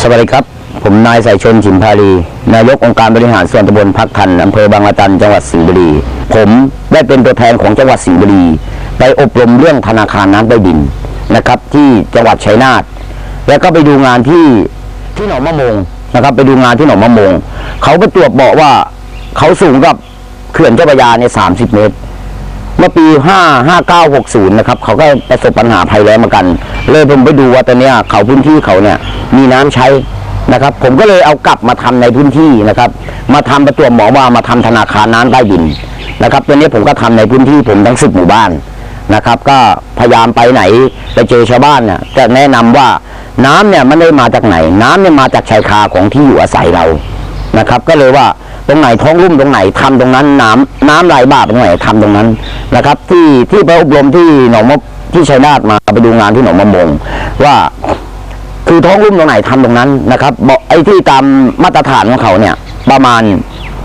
สวัสดีครับ ผมนายสายชนฉิมพาลีนายกองค์การบริหารส่วนตำบลพักทันอำเภอบางละจันจังหวัดสิงห์บุรี ผมได้เป็นตัวแทนของจังหวัดสิงห์บุรี ไปอบรมเรื่องธนาคารน้ำใต้ดินนะครับ ที่จังหวัดชัยนาทแล้วก็ไปดูงานที่ที่หนองมะมงนะครับ ไปดูงานที่หนองมะมงเขาก็ตรวจบอกว่าเขาสูงกับเขื่อนเจ้าพระยาเนี่ยสามสิบเมตร เมื่อปี5 5 9 6 0นะครับเขาก็ประสบปัญหาภัยแล้งมือนกัน เลยผมไปดูว่าตอนนี้เขาพื้นที่เขาเนี่ยมีน้ำใช้นะครับ ผมก็เลยเอากลับมาทำในพื้นที่นะครับ มาทำประจวบหมอว่ามาทำธนาคารน้ำใต้ดินนะครับตัวนี้ผมก็ทำในพื้นที่ผมทั้งสิบหมู่บ้านนะครับ ก็พยายามไปไหนไปเจอชาวบ้านเนี่ยจะแนะนำว่าน้ำเนี่ยมันไม่ได้มาจากไหน น้ำเนี่ยมาจากชายคาของที่อยู่อาศัยเรานะครับ ก็เลยว่า ตรงไหนท้องรุ่มตรงไหนทำตรงนั้น น้ำน้ำไหลบาตรงไหนทำตรงนั้นนะครับ ที่ที่ไปอบรมที่หนองมะที่ชัยนาทมาไปดูงานที่หนองมะมงว่าคือท้องรุ่มตรงไหนทำตรงนั้นนะครับบอกไอ้ที่ตามมาตรฐานของเขาเนี่ย ประมาณ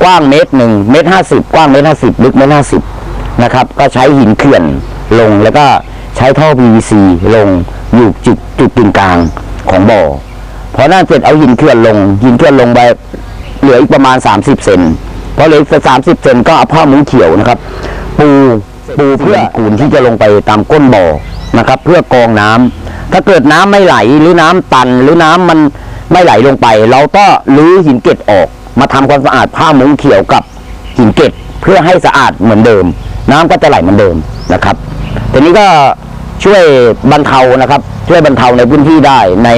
กว้างเมตรหนึ่งเมตรห้าสิบกว้างเมตรห้าสิบลึกเมตรห้าสิบนะครับ ก็ใช้หินเขื่อนลงแล้วก็ใช้ท่อ PVC ลงอยู่จุดจุดกึ่งกลางของบ่อพอนั่นเสร็จเอาหินเขื่อนลงหินเขื่อนลงไป ลืออีกประมาณ 30 เซนพอเหลืออีกสามสิบเซนก็เอาผ้ามุ้งเขียวนะครับ ปูปูเพื่อกูนที่จะลงไปตามก้นบ่อนะครับ เพื่อกรองน้ำถ้าเกิดน้ำไม่ไหลหรือน้ำตันหรือน้ำมันไม่ไหลลงไป เราก็รื้อหินเกล็ดออก มาทำความสะอาดผ้ามุ้งเขียวกับหินเกล็ดเพื่อให้สะอาดเหมือนเดิม น้ำก็จะไหลเหมือนเดิมนะครับทีนี้ก็ช่วยบรรเทานะครับ ช่วยบรรเทาในพื้นที่ได้ใน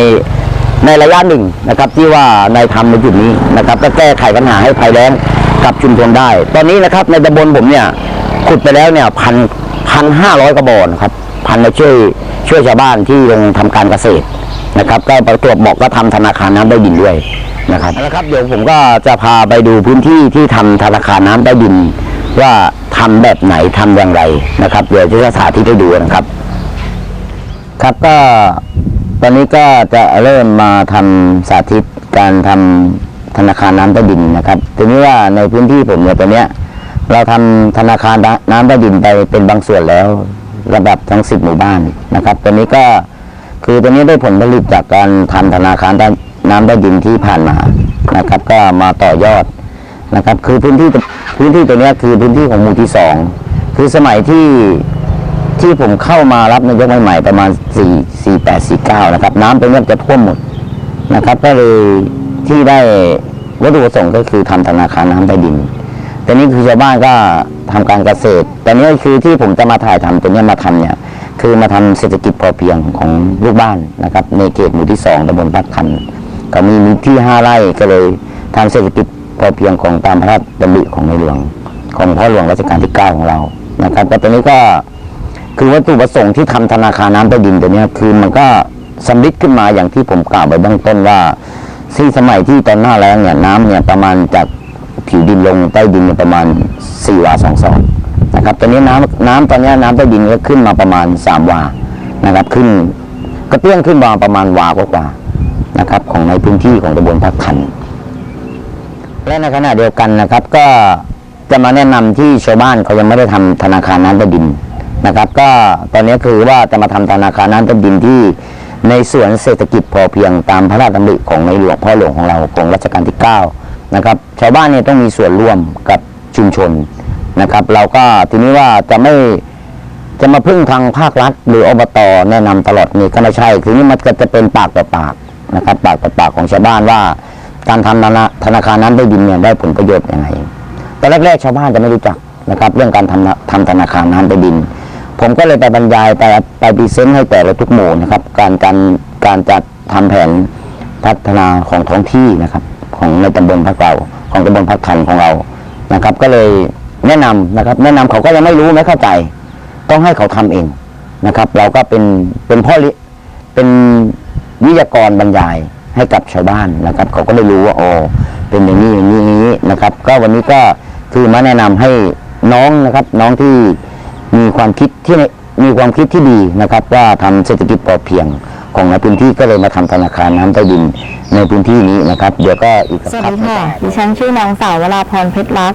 ในระยะหนึ่งนะครับที่ว่าในทำในจุดนี้นะครับ ก็แก้ไขปัญหาให้ภัยแล้งกับชุมชนได้ ตอนนี้นะครับในตำบลผมเนี่ยขุดไปแล้วเนี่ยพันพันห้าร้อยกระบอกนะครับพันมาช่วยช่วยชาวบ้านที่ลงทำการเกษตรนะครับ ก็ไปตรวจบอกก็ทำธนาคารน้ำใต้ดินด้วยนะครับนะครับ เดี๋ยวผมก็จะพาไปดูพื้นที่ที่ทำธนาคารน้ำใต้ดิน ว่าทำแบบไหนทำอย่างไรนะครับ เดี๋ยวจะสาธิตให้ดูนะครับ ครับก็ ตอนนี้ก็จะเริ่มมาทำสาธิตการทำธนาคารน้ำใต้ดินนะครับทีนี้ว่าในพื้นที่ผมเนี่ยตอนเนี้ย เราทำธนาคารน้ำใต้ดินไปเป็นบางส่วนแล้ว ระดับทั้งสิบหมู่บ้านนะครับตอนนี้ก็คือตอนนี้ได้ผลผลิตจากการทำธนาคารน้ำใต้ดินที่ผ่านมานะครับ ก็มาต่อยอดนะครับ คือพื้นที่พื้นที่ตัวเนี้ยคือพื้นที่ของหมู่ที่สองคือสมัยที่ ที่ผมเข้ามารับนายกใหม่ๆประมาณ4 4 8 4 9นะครับ น้ำตรงนี้จะท่วมหมดนะครับ ก็เลยที่ได้วัตถุประสงค์ก็คือทำธนาคารน้ำใต้ดินแต่นี่คือชาวบ้านก็ทำการเกษตร แต่นี่คือที่ผมจะมาถ่ายทำตัวนี้มาทำเนี่ย คือมาทำเศรษฐกิจพอเพียงของลูกบ้านนะครับ ในเขตหมู่ที่สองตำบลพักคันก็มีมีที่ห้าไร่ก็เลยทำเศรษฐกิจพอเพียงของตามพระราชดำริของในหลวง ของพ่อหลวงรัชกาลที่เก้าของเรานะครับแต่ตอนนี้ก็ คือวัตถุประสงค์ที่ทำธนาคารน้ำใต้ดินตัวนี้คือมันก็สำลิดขึ้นมาอย่างที่ผมกล่าวไปเบื้องต้นว่าที่สมัยที่ตอนหน้าแล้งเนี่ยน้ำเนี่ยประมาณจากผิวดินลงใต้ดินเนี่ยประมาณสี่วาสองศอกนะครับตอนนี้น้ำน้ำตอนนี้น้ำใต้ดินก็ขึ้นมาประมาณสามวานะครับ ขึ้นกระเตื้องขึ้นมาประมาณวากว่านะครับ ของในพื้นที่ของตำบลพักคัน และในขณะเดียวกันนะครับ ก็จะมาแนะนำที่ชาวบ้านเขายังไม่ได้ทำธนาคารน้ำใต้ดิน นะครับ ก็ตอนนี้คือว่าจะมาทำธนาคารน้ำต้ดินที่ในสวนเศรษฐกิจพอเพียงตามพระราชดำริของในหลวงพ่อหลวงของเราของรัชกาลที่ 9 นะครับ ชาวบ้านเนี่ยต้องมีส่วนร่วมกับชุมชนนะครับ เราก็ทีนี้ว่าจะไม่จะมาพึ่งทางภาครัฐ หรืออบตแนะนำตลอดนี่ก็ไม่ใช่ทีนี้มันก็จะเป็นปากต่อปากนะครับ ปากต่อปากของชาวบ้านว่า การทำธนาธนาคารน้ำใต้ดินเนี่ยได้ผลประโยชน์ยังไงตอนแรกๆชาวบ้านจะไม่รู้จักนะครับ เรื่องการทำทำธนาคารน้ำใต้ดิน ผมก็เลยไปบรรยายไปไปพรีเซนต์ให้แต่ละทุกหมู่นะครับ การการการจัดทำแผนพัฒนาของท้องที่นะครับ ของในตำบลพักเราของตำบลพักคันของเรานะครับ ก็เลยแนะนำนะครับ แนะนำเขาก็ยังไม่รู้ไม่เข้าใจ ต้องให้เขาทำเองนะครับ เราก็เป็นเป็นพ่อลิเป็นวิทยากรบรรยายให้กับชาวบ้านนะครับ เขาก็ได้รู้ว่าอ๋อเป็นอย่างนี้อย่างนี้อย่างนี้นะครับ ก็วันนี้ก็คือมาแนะนำให้น้องนะครับ น้องที่ ความคิดที่มีความคิดที่ดีนะครับว่าทำเศรษฐกิจพอเพียงของในพื้นที่ก็เลยมาทำธนาคารน้ำใต้ดินในพื้นที่นี้นะครับ เดี๋ยวก็อีกสสักวัสพักดีค่ะดิฉันชื่อนางสาววราพรเพชรรัก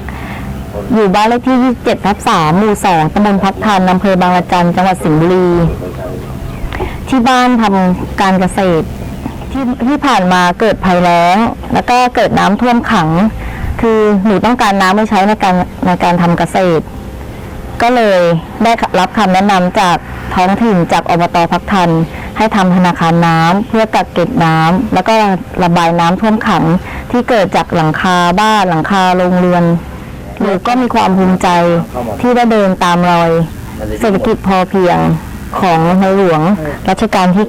อยู่บ้านเลขที่ 27ทับ3หมู่ 2ตำบลพักทันอำเภอบางละจันจังหวัดสิงห์บุรี ที่บ้านทำการเกษตร ที่ที่ผ่านมาเกิดภัยแล้ง แล้วก็เกิดน้ำท่วมขัง คือหนูต้องการน้ำไว้ใช้ในการในการทำเกษตร ก็เลยได้รับคำแนะนำจากท้องถิ่นจากอบตพักทัน ให้ทำธนาคารน้ำเพื่อกักเก็บน้ำแล้วก็ระบายน้ำท่วมขังที่เกิดจากหลังคาบ้านหลังคาโรงเรือนหนูก็มีความภูมิใจที่ได้เดินตามรอย เศรษฐกิจพอเพียงของในหลวงรัชกาลที่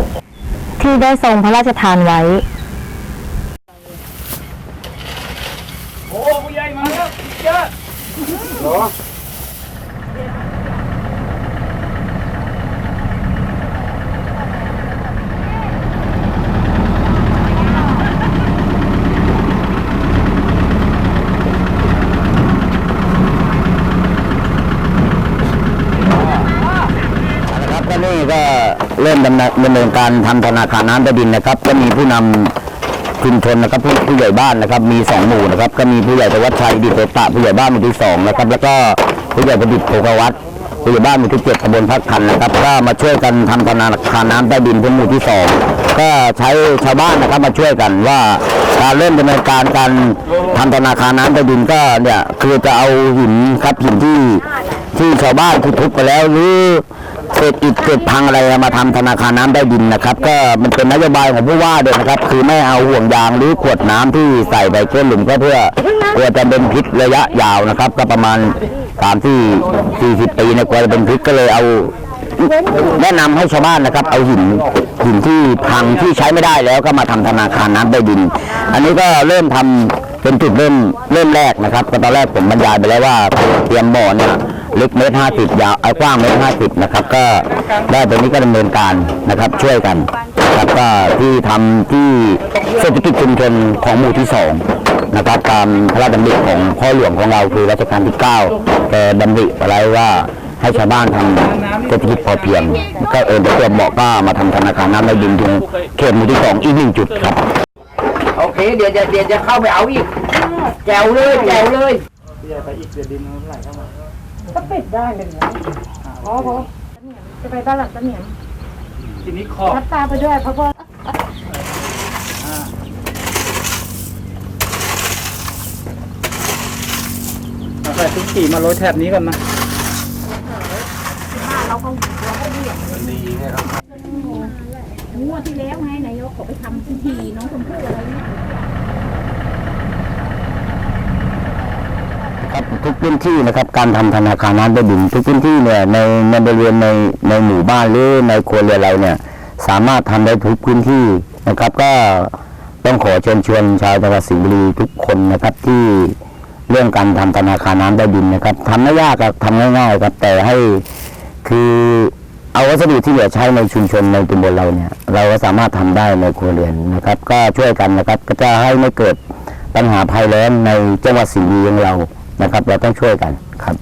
9 ที่ได้ทรงพระราชทานไว้ โอ้ผู้ใหญ่มาแล้วเยอะเหรอ นะครับก็นี่ก็ เริ่มดำเนินการทำธนาคารน้ำใต้ดินนะครับ ก็มีผู้นำชุมชนนะครับผู้ผู้ใหญ่บ้านนะครับ มีสองหมู่นะครับ ก็มีผู้ใหญ่ธวัชชัยดิเตตะผู้ใหญ่บ้านหมู่ที่สองนะครับ แล้วก็ผู้ใหญ่ประดิษฐ์โภควัตผู้ใหญ่บ้านหมู่ที่เจ็ดตำบลพักพันนะครับ ก็มาช่วยกันทำธนาคารน้ำใต้ดินเป็นหมู่ที่สองก็ใช้ชาวบ้านนะครับมาช่วยกันว่าการเริ่มดำเนินการการทำธนาคารน้ำใต้ดินก็เนี่ยคือจะเอาหินครับหินที่ที่ชาวบ้านทุบไปแล้วหรือ เศษอิฐเศษพังอะไรมาทำธนาคารน้ำใต้ดินนะครับ ก็มันเป็นนโยบายของผู้ว่าด้วยนะครับ คือไม่เอาห่วงยางหรือขวดน้ำที่ใส่ไปเช่นหลุมก็เพื่อกลัวจะเป็นพิษระยะยาวนะครับ ก็ประมาณสามที่สี่สิบปีเนยกลัวจะเป็นพิษก็เลยเอา แนะนำให้ชาวบ้านนะครับ เอาหินหินที่พังที่ใช้ไม่ได้แล้วก็มาทำธนาคารน้ำใต้ดิน อันนี้ก็เริ่มทำเป็นจุดเริ่มเริ่มแรกนะครับก็ตอนแรกผมบรรยายไปแล้วว่าเตรียมบ่อเนี่ย ลึกเมตรห้าสิบยาวเอากว้างเมตรห้าสิบนะครับ ก็ได้ตรงนี้ก็ดำเนินการนะครับ ช่วยกันนะครับก็ที่ทำที่เศรษฐกิจชุมชนของหมู่ที่สองนะครับตามพระราชดำริของพ่อหลวงของเราคือรัชกาลที่เก้าแกดำริอะไรว่าให้ชาวบ้านทำเศรษฐกิจพอเพียง ก็เออไปเตรียมบอกว่ามาทำธนาคารน้ำในดินถึงเขตหมู่ที่สองอีกหนึ่งจุดครับ โอเค เดี๋ยวจะเดี๋ยวจะเข้าไปเอาอีกแจวเลยแจวเลยผู้ใหญ่ไปอีกเดือนดินเท่าไหร่เข้ามา ก็ปิดได้เลยนะอ๋อเพราะจะไปบ้านหลังตะเหนียมทีนี้ขอบรับตาไปด้วยเพราะว่าเอาใส่ทุกขี่มาโรยแถบนี้ก่อนนะงวดที่แล้วไงนายกเขาไปทำพิธีน้องชมพู่อะไรเนี่ ครับทุกพื้นที่นะครับ การทำธนาคารน้ำใต้ดิน ทุกพื้นที่เนี่ยในในบริเวณในในหมู่บ้านหรือในครัวเรือนเราเนี่ยสามารถทำได้ทุกพื้นที่นะครับ ก็ต้องขอเชิญชวนชาวจังหวัดสิงห์บุรีทุกคนนะครับที่เรื่องการทำธนาคารน้ำใต้ดินนะครับทำไม่ยากครับทำง่ายๆครับแต่ให้คือเอาวัสดุที่เหลือใช้ในชุมชนในตำบลเราเนี่ย เราก็สามารถทำได้ในครัวเรือนนะครับ ก็ช่วยกันนะครับ ก็จะให้ไม่เกิดปัญหาภัยแล้งในจังหวัดสิงห์บุรีของเรา นะครับ เราต้องช่วยกันครับ